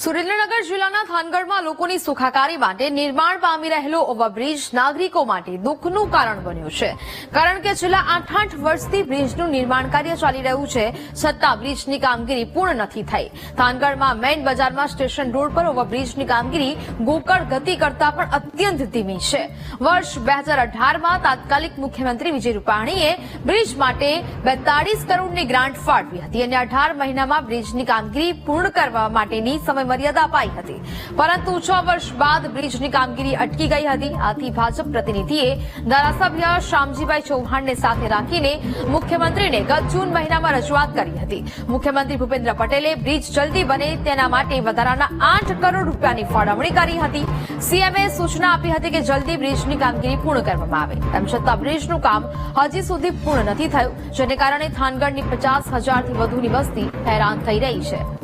સુરેન્દ્રનગર જિલ્લાના થાનગઢમાં લોકોની સુખાકારી માટે નિર્માણ પામી રહેલો ઓવરબ્રિજ નાગરિકો માટે દુઃખનું કારણ બન્યું છે. કારણ કે છેલ્લા આઠ આઠ વર્ષથી બ્રિજનું નિર્માણ કાર્ય ચાલી રહ્યું છે, છતાં બ્રિજની કામગીરી પૂર્ણ નથી થઈ. થાનગઢમાં મેઇન બજારમાં સ્ટેશન રોડ પર ઓવરબ્રિજની કામગીરી ગોકળ ગતિ કરતા પણ અત્યંત ધીમી છે. વર્ષ બે હજાર અઢારમાં તાત્કાલિક મુખ્યમંત્રી વિજય રૂપાણીએ બ્રિજ માટે બેતાળીસ કરોડની ગ્રાન્ટ ફાળવી હતી અને અઢાર મહિનામાં બ્રિજની કામગીરી પૂર્ણ કરવા માટેની સમય મર્યાદા અપાઈ હતી. પરંતુ છ વર્ષ બાદ બ્રિજની કામગીરી અટકી ગઈ હતી. આથી ભાજપ પ્રતિનિધિએ ધારાસભ્ય શામજીભાઈ ચૌહાણને સાથે રાખીને મુખ્યમંત્રીને ગત જૂન મહિનામાં રજૂઆત કરી હતી. મુખ્યમંત્રી ભૂપેન્દ્ર પટેલે બ્રિજ જલ્દી બને તેના માટે વધારાના આઠ કરોડ રૂપિયાની ફાળવણી કરી હતી. સીએમએ સૂચના આપી હતી કે જલ્દી બ્રિજની કામગીરી પૂર્ણ કરવામાં આવે. તેમ છતાં બ્રિજનું કામ હજી સુધી પૂર્ણ નથી થયું, જેને કારણે થાનગઢની પચાસ હજારથી વધુની વસ્તી હેરાન થઈ રહી છે.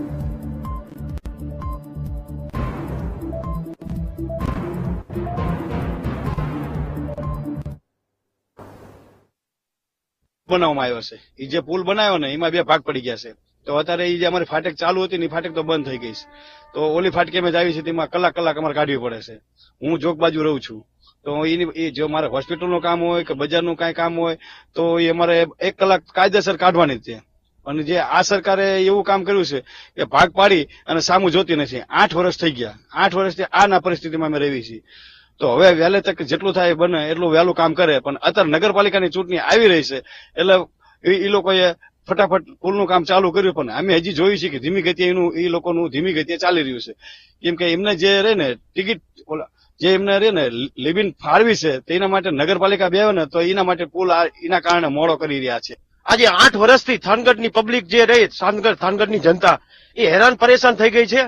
બનાવવામાં આવ્યો છે. એ જે પુલ બનાવ્યો ને, એમાં બે ભાગ પડી ગયા છે. તો અત્યારે એ જે અમારી ફાટક ચાલુ હતી ને ફાટક તો બંધ થઈ ગઈ છે. તો ઓલી ફાટકે જ આવી છે, તેમાં કલાક કલાક અમારે કાઢવી પડે છે. હું જોક બાજુ રહું છું. તો એની એ જો મારે હોસ્પિટલનું કામ હોય કે બજારનું કાંઈ કામ હોય, તો એ અમારે એક કલાક કાયદેસર કાઢવાની છે. અને જે આ સરકારે એવું કામ કર્યું છે કે ભાગ પાડી અને સામું જોતી નથી. આઠ વર્ષ થઈ ગયા. આઠ વર્ષથી આના પરિસ્થિતિમાં અમે રહેવી છીએ. તો હવે વહેલે તક જેટલું થાય બને એટલું વહેલું કામ કરે. પણ અત્યારે નગરપાલિકાની ચૂંટણી આવી રહી છે, એટલે એ લોકોએ ફટાફટ પુલનું કામ ચાલુ કર્યું. પણ અમે હજી જોયું છે કે ધીમી ગતિએ એનું એ લોકોનું ધીમી ગતિએ ચાલી રહ્યું છે. કેમ કે એમને જે રહે ને ટિકિટ જે એમને રહે ને લિબિન ફાળવી છે, તેના માટે નગરપાલિકા બે ને તો એના માટે પુલ એના કારણે મોડો કરી રહ્યા છે. આજે આઠ વર્ષથી થાનગઢની પબ્લિક જે રહી, થાનગઢ થાનગઢની જનતા, એ હેરાન પરેશાન થઈ ગઈ છે.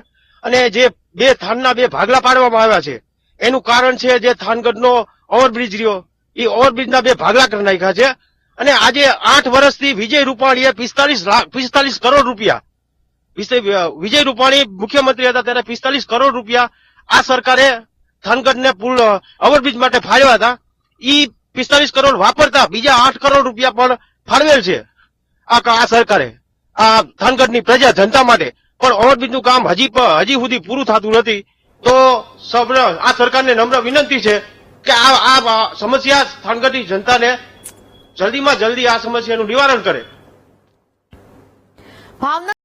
અને જે બે થાનના બે ભાગલા પાડવામાં આવ્યા છે. એનું કારણ છે જે થાનગઢનો ઓવરબ્રિજ રહ્યો. એ ઓવરબ્રિજના બે ભાગલા કરી નાખ્યા છે. અને આજે આઠ વર્ષથી વિજય રૂપાણીએ પિસ્તાલીસ લાખ, પિસ્તાલીસ કરોડ રૂપિયા વિજય- રૂપાણી મુખ્યમંત્રી હતા ત્યારે પિસ્તાલીસ કરોડ રૂપિયા આ સરકારે થાનગઢને પુલ ઓવરબ્રિજ માટે ફાળવ્યા હતા. ઈ પિસ્તાલીસ કરોડ વાપરતા બીજા આઠ કરોડ રૂપિયા પણ ફાળવેલ છે આ સરકારે, આ થાનગઢની પ્રજા જનતા માટે. પણ ઓવરબ્રિજનું કામ હજી હજી સુધી પૂરું થતું નથી. તો આ સરકારને નમ્ર વિનંતી છે કે આ આ સમસ્યા થાનગઢની જનતાને જલ્દીમાં જલ્દી આ સમસ્યાનું નિવારણ કરે.